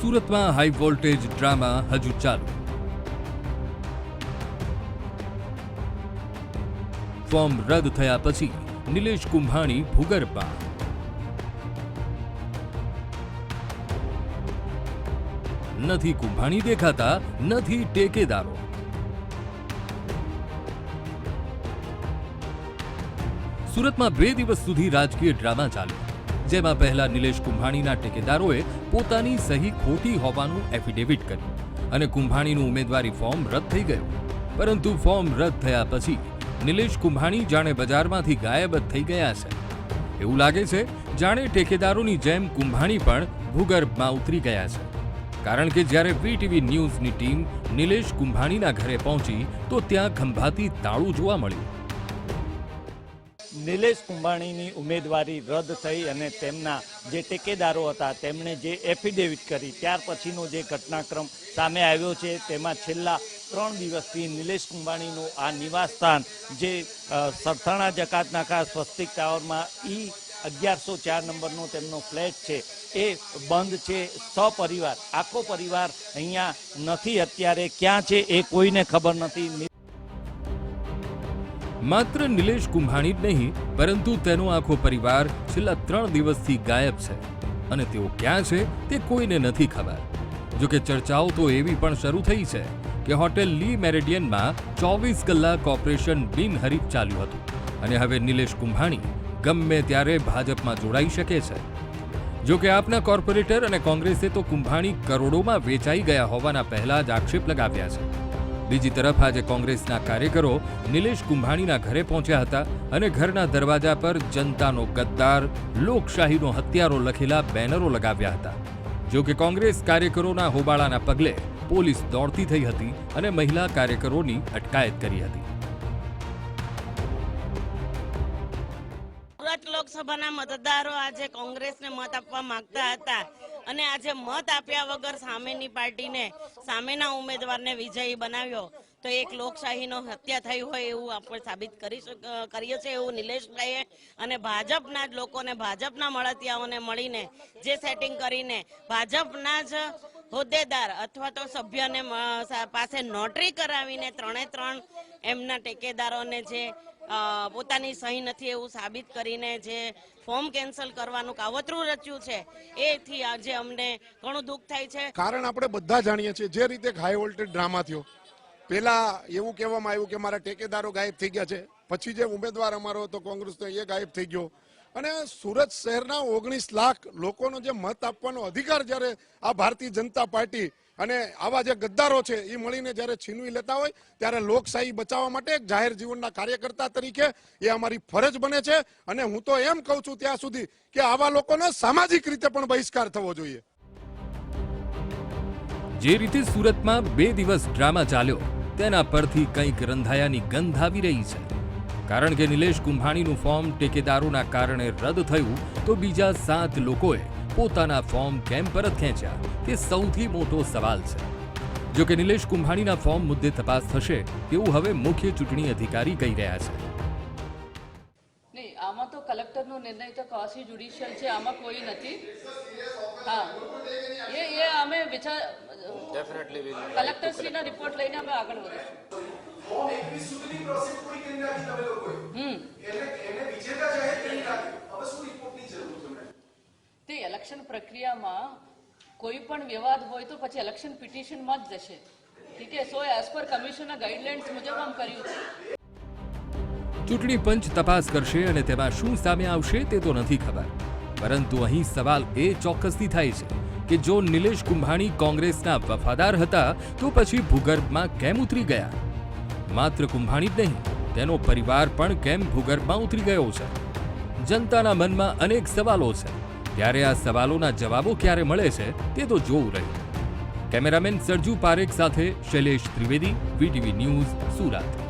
સુરતમાં high voltage drama હજુ ચાલુ ફોર્મ રદ થયા પછી નિલેશ કુંભાણી ભૂગર્ભમાં નથી કુંભાણી દેખાતા નથી ટેકેદારો સુરતમાં બે દિવસ સુધી રાજકીય ડ્રામા ચાલ્યો જેમાં પહેલા નિલેશ કુંભાણીના ટેકેદારોએ પોતાની સહી ખોટી હોવાનું એફિડેવિટ કર્યું અને કુંભાણીનું ઉમેદવારી ફોર્મ રદ થઈ ગયું. પરંતુ ફોર્મ રદ થયા પછી નિલેશ કુંભાણી જાણે બજારમાંથી ગાયબ જ થઈ ગયા છે. એવું લાગે છે, જાણે ટેકેદારોની જેમ કુંભાણી પણ ભૂગર્ભમાં ઉતરી ગયા છે. કારણ કે જ્યારે વીટીવી ન્યૂઝની ટીમ નિલેશ કુંભાણીના ઘરે પહોંચી તો ત્યાં ખંભાતી તાળું જોવા મળ્યું. નિલેશ કુંભાણીની ઉમેદવારી રદ થઈ અને તેમના જે ટેકેદારો હતા તેમણે જે એફિડેવિટ કરી ત્યાર પછીનો જે ઘટનાક્રમ સામે આવ્યો છે તેમાં છેલ્લા ત્રણ દિવસથી નિલેશ કુંભાણીનું આ નિવાસસ્થાન જે અ, સરથાણા જકાત નાકા સ્વસ્તિક ટાવરમાં ઈ અગિયારસો ચાર નંબરનો તેમનો ફ્લેટ છે એ બંધ છે સપરિવાર આખો પરિવાર અહીંયા નથી અત્યારે ક્યાં છે એ કોઈને ખબર નથી. માત્ર નિલેશ કુંભાણી જ નહીં, પરંતુ તેનો આખો પરિવાર છેલ્લા ત્રણ દિવસથી ગાયબ છે. અને તેઓ ક્યાં છે તે કોઈને નથી ખબર. જો કે ચર્ચાઓ તો એવી પણ શરૂ થઈ છે કે હોટેલ લી મેરેડિયનમાં ચોવીસ કલાક ઓપરેશન બિનહરીફ ચાલ્યું હતું. અને હવે નિલેશ કુંભાણી ગમે ત્યારે ભાજપમાં જોડાઈ શકે છે. જો કે આપના કોર્પોરેટર અને કોંગ્રેસે તો કુંભાણી કરોડોમાં વેચાઈ ગયા હોવાના પહેલા જ આક્ષેપ લગાવ્યા છે. બીજી તરફ આજે કોંગ્રેસના કાર્યકરો નિલેશ કુંભાણીના ઘરે પહોંચ્યા હતા અને ઘરના દરવાજા પર જનતાનો ગદ્દાર, લોકશાહીનો હત્યારો લખેલા બેનરો લગાવ્યા હતા. જો કે કોંગ્રેસ કાર્યકરોના હોબાળાના પગલે પોલીસ દોડતી થઈ હતી અને મહિલા કાર્યકરોની અટકાયત કરી હતી. લોકસભાના મતદારો આજે કોંગ્રેસને મત આપવા માંગતા હતા. અને આજે મત આપ્યા વગર સામેની પાર્ટીને, સામેના ઉમેદવારને વિજયી બનાવ્યો, તો એક લોકશાહીનો હત્યા થઈ હોય એવું આપણે સાબિત કરી કરીએ છીએ એવું નિલેશભાઈએ અને ભાજપના જ લોકોને, ભાજપના મળતિયાઓને મળીને જે સેટિંગ કરીને, ભાજપના જ હોદ્દેદાર અથવા તો સભ્યને પાસે નોટરી કરાવીને ત્રણે ત્રણ એમના ટેકેદારોને જે પોતાની સહી નથી એવું સાબિત કરીને જે ફોર્મ કેન્સલ કરવાનું કાવતરું રચ્યું છે, એથી આજે અમને ઘણું દુઃખ થાય છે. કારણ આપણે બધા જાણીએ છીએ, જે રીતે હાઈ વોલ્ટેજ ડ્રામા થયો, પેલા એવું કહેવામાં આવ્યું કે મારા ટેકેદારો ગાયબ થઈ ગયા છે, પછી જે ઉમેદવાર અમારો હતો, કોંગ્રેસનો એ ગાયબ થઈ ગયો અને સુરત શહેરના ઓગણીસ લાખ લોકોનો જે મત આપવાનો અધિકાર જ્યારે આ ભારતીય જનતા પાર્ટી અને આવા જે ગદ્દારો છે એ મળીને જ્યારે છીનવી લેતા હોય, ત્યારે લોકશાહી બચાવવા માટે એક જાહેર જીવનના કાર્યકર્તા તરીકે એ અમારી ફરજ બને છે. અને હું તો એમ કહું છું ત્યાં સુધી કે આવા લોકોનો સામાજિક રીતે પણ બહિષ્કાર થવો જોઈએ. જે રીતે સુરતમાં બે દિવસ ડ્રામા ચાલ્યો, તેના પરથી કંઈક રંધાયાની ગંધ આવી રહી છે. કારણ કે નિલેશ કુંભાણીનું ફોર્મ ટેકેદારોના કારણે રદ થયું તો બીજા સાત લોકોએ પોતાના ફોર્મ કેમ પરત ખેંચ્યા તે સૌથી મોટો સવાલ છે. જો કે નિલેશ કુંભાણીના ફોર્મ મુદ્દે તપાસ થશે તેવું હવે મુખ્ય ચૂંટણી અધિકારી કહી રહ્યા છે. નહીં આમાં તો કલેક્ટરનો નિર્ણય તો કોસી જ્યુડિશિયલ છે આમાં કોઈ નથી. હા. એ એ અમે વિચાર કલેક્ટરશ્રીના રિપોર્ટ લઈને અમે આગળ વધીશું. હમ. તે ઇલેક્શન પ્રક્રિયામાં કોઈ પણ વિવાદ હોય તો પછી ઇલેક્શન પિટિશનમાં જ જશે. ઠીક છે? સો એઝ પર કમિશનના ગાઈડલાઇન્સ મુજબ આમ કર્યું છે. ચૂંટણી પંચ તપાસ કરશે અને તેમાં શું સામે આવશે તે તો નથી ખબર. પરંતુ અહીં સવાલ એ ચોક્કસથી થાય છે કે જો નિલેશ કુંભાણી કોંગ્રેસના વફાદાર હતા તો પછી ભૂગર્ભમાં કેમ ઉતરી ગયા? માત્ર કુંભાણી જ નહીં, તેનો પરિવાર પણ કેમ ભૂગર્ભમાં ઉતરી ગયો છે? જનતાના મનમાં અનેક સવાલો છે. ત્યારે આ સવાલોના જવાબો ક્યારે મળે છે, તે તો જોવું રહ્યું. કેમેરામેન સરજુ પારેખ સાથે શૈલેષ ત્રિવેદી, વીટીવી ન્યૂઝ સુરત.